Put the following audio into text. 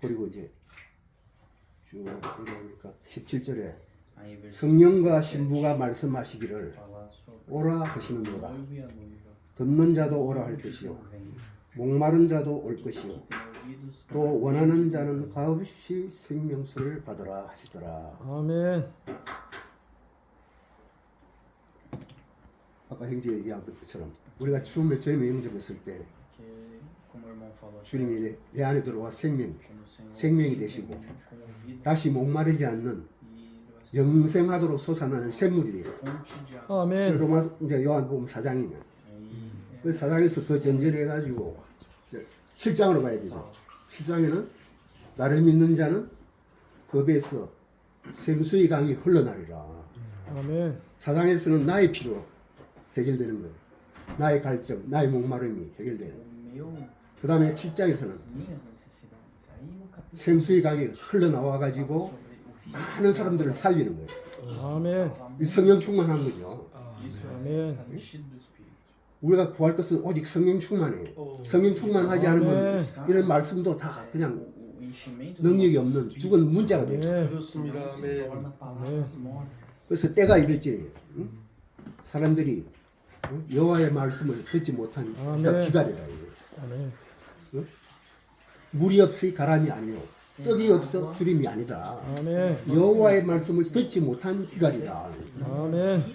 그리고 이제 쭉 내려오니까 17절에 Aí, versículo 성령과 17, 신부가 말씀하시기를 sobre 오라 하시는도다. 듣는 자도 오라 할 것이요. vem. 목마른 자도 올 것이요. 또 원하는 ouvir, 자는 값없이 생명수를 받으라 하시더라. 아멘. 아까 형제 얘기한 것처럼 우리가 처음에 주님의 영접했을 때 주님이 내- 내 안에 들어와 생명, 생명이 되시고 다시 목마르지 않는 영생하도록 솟아나는 샘물이 돼요. 아멘. 로마 이제 요한복음 4장이면 Aí, 그 4장에서 더 전전해 가지고 7장으로 가야 되죠. 7장에는 나를 믿는 자는 법에서 생수의 강이 흘러나리라. 아멘. 4장에서는 나의 피로 해결되는 거예요. 나의 갈증, 나의 목마름이 해결돼요. 그 다음에 7장에서는 as minhas necessidades. Aí no capítulo 생수의 강이 흘러나와 가지고 많은 사람들을 살리는 거예요. 아멘. 이 성령 충만한 거죠. Espírito. 우리가 구할 것은 오직 성령 충만이에요. 성령 충만하지 않으면 아멘. 이런 말씀도 다 그냥 능력이 없는 죽은 문자가 돼요. 아멘. 그렇습니다. 아멘. 그래서 때가 이를지 응? 사람들이 응? 여호와의 말씀을 듣지 못하니까 아멘. 기다리라 이거예요. 아멘. 물이 없이 가람이 아니요 떡이 Sem 없어 주림이 아니다. 아멘. 여호와의 말씀을 듣지 못한 기갈이다. 아멘.